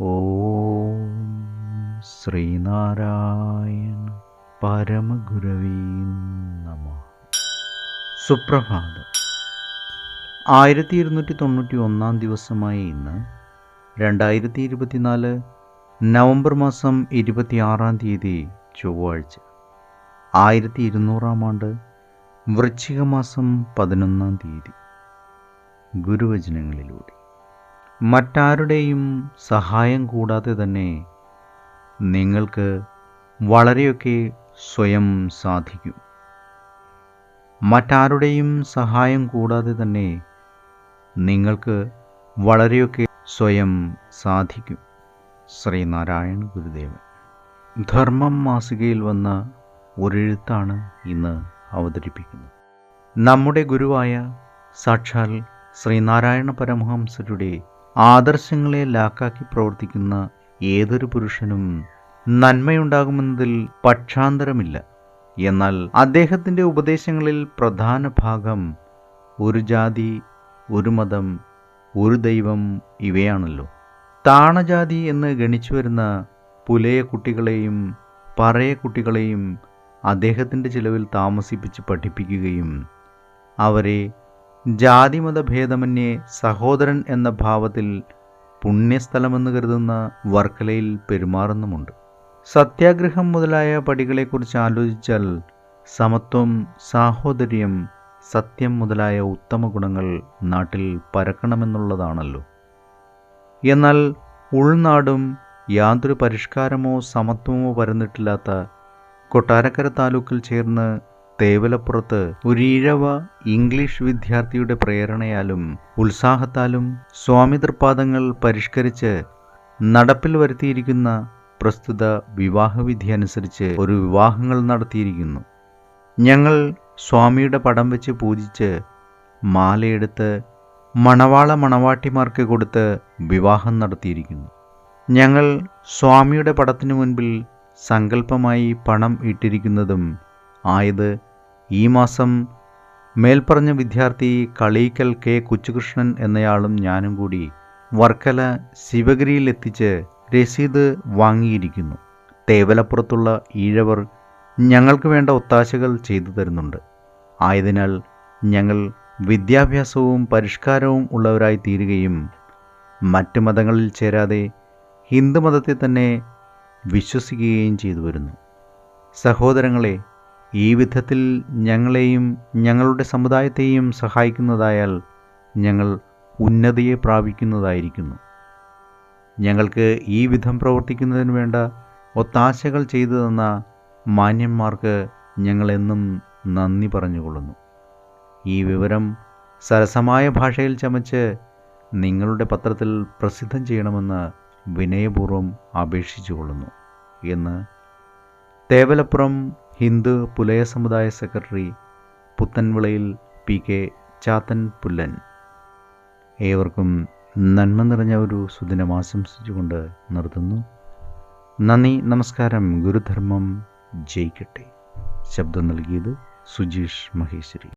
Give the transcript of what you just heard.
ഓം ശ്രീനാരായണ പരമഗുരവീ നമ. സുപ്രഭാതം. ആയിരത്തി ഇരുന്നൂറ്റി തൊണ്ണൂറ്റി ഒന്നാം ദിവസമായ ഇന്ന് രണ്ടായിരത്തി ഇരുപത്തിനാല് നവംബർ മാസം ഇരുപത്തിയാറാം തീയതി ചൊവ്വാഴ്ച. ആയിരത്തി ഇരുന്നൂറാം ആണ്ട് വൃശ്ചിക മാസം പതിനൊന്നാം തീയതി. ഗുരുവചനങ്ങളിലൂടെ. മറ്റാരുടെയും സഹായം കൂടാതെ തന്നെ നിങ്ങൾക്ക് വളരെയൊക്കെ സ്വയം സാധിക്കും. മറ്റാരുടെയും സഹായം കൂടാതെ തന്നെ നിങ്ങൾക്ക് വളരെയൊക്കെ സ്വയം സാധിക്കും. ശ്രീനാരായണ ഗുരുദേവൻ. ധർമ്മം മാസികയിൽ വന്ന ഒരെഴുത്താണ് ഇന്ന് അവതരിപ്പിക്കുന്നത്. നമ്മുടെ ഗുരുവായ സാക്ഷാൽ ശ്രീനാരായണ പരമഹംസരുടെ ആദർശങ്ങളെ ലാക്കാക്കി പ്രവർത്തിക്കുന്ന ഏതൊരു പുരുഷനും നന്മയുണ്ടാകുമെന്നതിൽ പക്ഷാന്തരമില്ല. എന്നാൽ അദ്ദേഹത്തിന്റെ ഉപദേശങ്ങളിൽ പ്രധാന ഭാഗം ഒരു ജാതി ഒരു മതം ഒരു ദൈവം ഇവയാണല്ലോ. താണജാതി എന്ന് ഗണിച്ചു വരുന്ന പുലയ കുട്ടികളെയും പറയ കുട്ടികളെയും അദ്ദേഹത്തിന്റെ ചിലവിൽ താമസിപ്പിച്ച് പഠിപ്പിക്കുകയും അവരെ ജാതിമത ഭേദമന്യേ സഹോദരൻ എന്ന ഭാവത്തിൽ പുണ്യസ്ഥലമെന്ന് കരുതുന്ന വർക്കലയിൽ പെരുമാറുന്നുമുണ്ട്. സത്യാഗ്രഹം മുതലായ പടികളെക്കുറിച്ച് ആലോചിച്ചാൽ സമത്വം സാഹോദര്യം സത്യം മുതലായ ഉത്തമ ഗുണങ്ങൾ നാട്ടിൽ പരക്കണമെന്നുള്ളതാണല്ലോ. എന്നാൽ ഉൾനാടും യാതൊരു പരിഷ്കാരമോ സമത്വമോ പരന്നിട്ടില്ലാത്ത കൊട്ടാരക്കര താലൂക്കിൽ ചേർന്ന് തേവലപ്പുറത്ത് ഒരീഴവ ഇംഗ്ലീഷ് വിദ്യാർത്ഥിയുടെ പ്രേരണയാലും ഉത്സാഹത്താലും സ്വാമി തൃപ്പാദങ്ങൾ പരിഷ്കരിച്ച് നടപ്പിൽ വരുത്തിയിരിക്കുന്ന പ്രസ്തുത വിവാഹവിധി അനുസരിച്ച് ഒരു വിവാഹങ്ങൾ നടത്തിയിരിക്കുന്നു. ഞങ്ങൾ സ്വാമിയുടെ പടം വെച്ച് പൂജിച്ച് മാലയെടുത്ത് മണവാള മണവാട്ടിമാർക്ക് കൊടുത്ത് വിവാഹം നടത്തിയിരിക്കുന്നു. ഞങ്ങൾ സ്വാമിയുടെ പടത്തിനു മുൻപിൽ സങ്കല്പമായി പണം ഇട്ടിരിക്കുന്നതും ആയത് ഈ മാസം മേൽപ്പറഞ്ഞ വിദ്യാർത്ഥി കളീക്കൽ കെ കൊച്ചുകൃഷ്ണൻ എന്നയാളും ഞാനും കൂടി വർക്കല ശിവഗിരിയിലെത്തിച്ച് രസീത് വാങ്ങിയിരിക്കുന്നു. തേവലപ്പുറത്തുള്ള ഈഴവർ ഞങ്ങൾക്ക് വേണ്ട ഒത്താശകൾ ചെയ്തു തരുന്നുണ്ട്. ആയതിനാൽ ഞങ്ങൾ വിദ്യാഭ്യാസവും പരിഷ്കാരവും ഉള്ളവരായി തീരുകയും മറ്റ് മതങ്ങളിൽ ചേരാതെ ഹിന്ദുമതത്തെ തന്നെ വിശ്വസിക്കുകയും ചെയ്തു വരുന്നു. സഹോദരങ്ങളെ ഈ വിധത്തിൽ ഞങ്ങളെയും ഞങ്ങളുടെ സമുദായത്തെയും സഹായിക്കുന്നതായാൽ ഞങ്ങൾ ഉന്നതിയെ പ്രാപിക്കുന്നതായിരിക്കുന്നു. ഞങ്ങൾക്ക് ഈ വിധം പ്രവർത്തിക്കുന്നതിന് വേണ്ട ഒത്താശകൾ ചെയ്തു തന്ന മാന്യന്മാർക്ക് ഞങ്ങളെന്നും നന്ദി പറഞ്ഞുകൊള്ളുന്നു. ഈ വിവരം സരസമായ ഭാഷയിൽ ചമച്ച് നിങ്ങളുടെ പത്രത്തിൽ പ്രസിദ്ധം ചെയ്യണമെന്ന് വിനയപൂർവം അപേക്ഷിച്ചുകൊള്ളുന്നു. എന്ന് തേവലപ്പുറം ഹിന്ദു പുലയ സമുദായ സെക്രട്ടറി പുത്തൻവിളയിൽ പി കെ ചാത്തൻ പുല്ലൻ. ഏവർക്കും നന്മ നിറഞ്ഞ ഒരു സുദിനം ആശംസിച്ചുകൊണ്ട് നിർത്തുന്നു. നന്ദി നമസ്കാരം ഗുരുധർമ്മം ജയിക്കട്ടെ. ശബ്ദം നൽകിയത് സുജീഷ് മഹേശ്വരി.